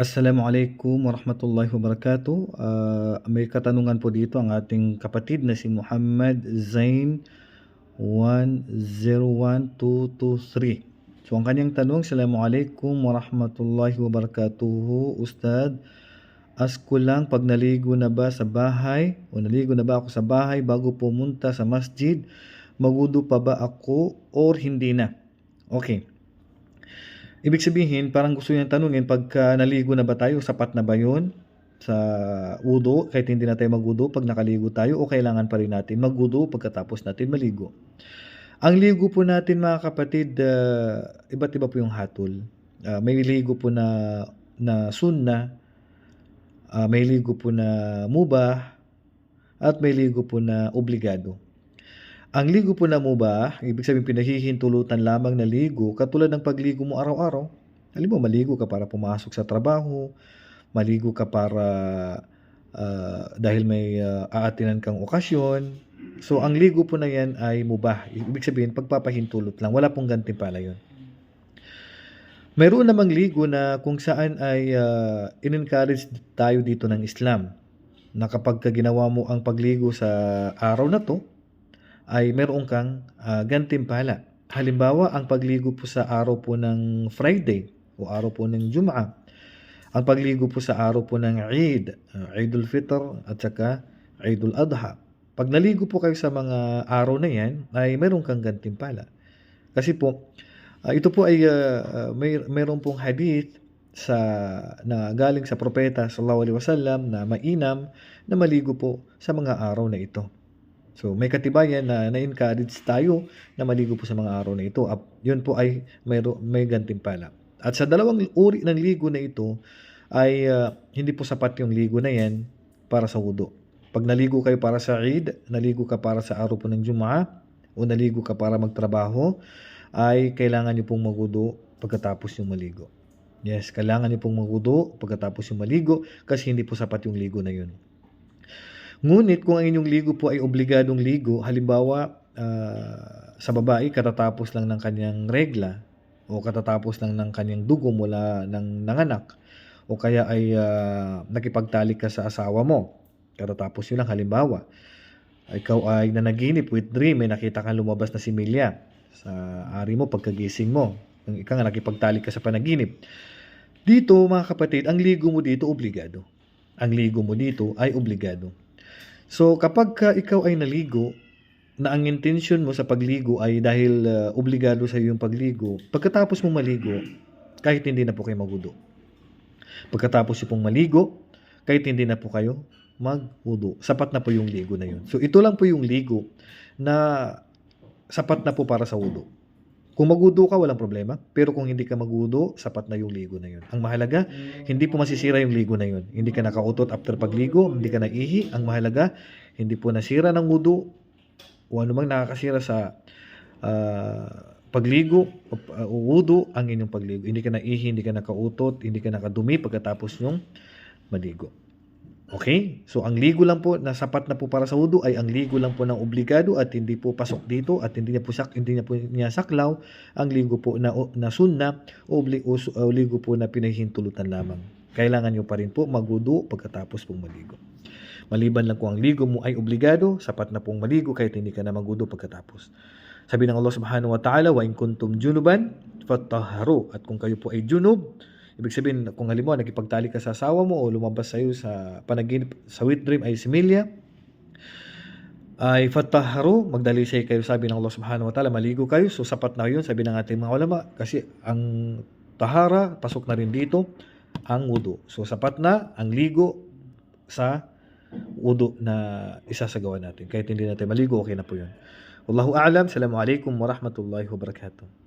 Assalamualaikum warahmatullahi wabarakatuh. Ah, may katanungan po dito ang ating kapatid na si Muhammad Zain 101223. So ang kanyang tanong, Assalamualaikum warahmatullahi wabarakatuh. Ustad, ask ko lang pag naligo na ba sa bahay o naligo na ba ako sa bahay bago pumunta sa masjid, magudo pa ba ako or hindi na? Okay. Ibig sabihin, parang gusto niyang tanungin, pagka naligo na ba tayo, sapat na ba yun sa udo, kahit hindi na tayo magudo pag nakaligo tayo, o kailangan pa rin natin magudo pagkatapos natin maligo? Ang ligo po natin mga kapatid, ah, iba't iba po yung hatol. Ah, may ligo po na, na sunna, ah, may ligo po na mubah, at may ligo po na obligado. Ang ligo po na mubah, ibig sabihin pinahihintulutan lamang na ligo, katulad ng pagligo mo araw-araw. Halimbawa, maligo ka para pumasok sa trabaho, maligo ka para ah, dahil may ah, aatinan kang okasyon. So, ang ligo po na yan ay mubah. Ibig sabihin, pagpapahintulot lang. Wala pong gantimpala yun. Mayroon namang ligo na kung saan ay ah, in-encourage tayo dito ng Islam na kapag ka ginawa mo ang pagligo sa araw na to, ay meron kang ah, gantimpala. Halimbawa, ang pagligo po sa araw po ng Friday o araw po ng Jum'ah. Ang pagligo po sa araw po ng Eid, uh, Eidul Fitr at saka Eidul Adha. Pag naligo po kayo sa mga araw na yan, ay meron kang gantimpala. Kasi po, ah, ito po ay ah, may meron pong hadith sa na galing sa propeta sallallahu alaihi wasallam na mainam na maligo po sa mga araw na ito. So may katibayan na na-encourage tayo na maligo po sa mga araw na ito. At yun po ay may, may gantimpala. At sa dalawang uri ng ligo na ito ay ah, hindi po sapat yung ligo na yan para sa wudu. Pag naligo kayo para sa Eid, naligo ka para sa araw po ng Jum'ah, o naligo ka para magtrabaho, ay kailangan niyo pong magudo pagkatapos yung maligo. Yes, kailangan niyo pong magudo pagkatapos yung maligo kasi hindi po sapat yung ligo na yun. Ngunit kung ang inyong ligo po ay obligadong ligo, halimbawa ah, sa babae katatapos lang ng kanyang regla o katatapos lang ng kanyang dugo mula ng nanganak o kaya ay ah, nakipagtalik ka sa asawa mo katatapos yun lang. Halimbawa ikaw ay nanaginip with dream may nakita kang lumabas na similya sa ari mo pagkagising mo ang ika nga nakipagtalik ka sa panaginip. Dito mga kapatid ang ligo mo dito obligado. Ang ligo mo dito ay obligado So kapag ka ikaw ay naligo, na ang intention mo sa pagligo ay dahil uh, obligado sa iyo yung pagligo, pagkatapos mo maligo, kahit hindi na po kayo magudo. Pagkatapos niyo pong maligo, kahit hindi na po kayo magwudu. Sapat na po yung ligo na yun. So ito lang po yung ligo na sapat na po para sa wudu. Kung magudo ka, walang problema. Pero kung hindi ka magudo, sapat na yung ligo na yun. Ang mahalaga, hindi po masisira yung ligo na yun. Hindi ka nakautot after pagligo, hindi ka naihi. Ang mahalaga, hindi po nasira ng wudu o anumang nakakasira sa ah, pagligo o uh, wudu ang inyong pagligo. Hindi ka naihi, hindi ka nakautot, hindi ka nakadumi pagkatapos yung maligo. Okay? So, ang ligo lang po na sapat na po para sa wudu ay ang ligo lang po ng obligado at hindi po pasok dito at hindi niya po, sak, hindi niya po niya saklaw ang ligo po na, na sunna o, obli, o, o ligo po na pinahihintulutan lamang. Kailangan nyo pa rin po magudu pagkatapos pong maligo. Maliban lang kung ang ligo mo ay obligado, sapat na pong maligo kahit hindi ka na magudo pagkatapos. Sabi ng Allah subhanahu wa ta'ala, wa in kuntum junuban, fattaharu. At kung kayo po ay junub, Ibig sabihin, kung halimbawa nakipagtali ka sa asawa mo o lumabas sa iyo sa panaginip, sa wet dream ay similya, ay fataharu, magdalisay kayo sabi ng Allah subhanahu wa ta'ala, maligo kayo, so sapat na yun, sabi ng ating mga ulama, kasi ang tahara, pasok na rin dito, ang wudu. So sapat na ang ligo sa wudu na isasagawa natin. Kahit hindi natin maligo, okay na po yun. Wallahu a'lam. Assalamualaikum warahmatullahi wabarakatuh.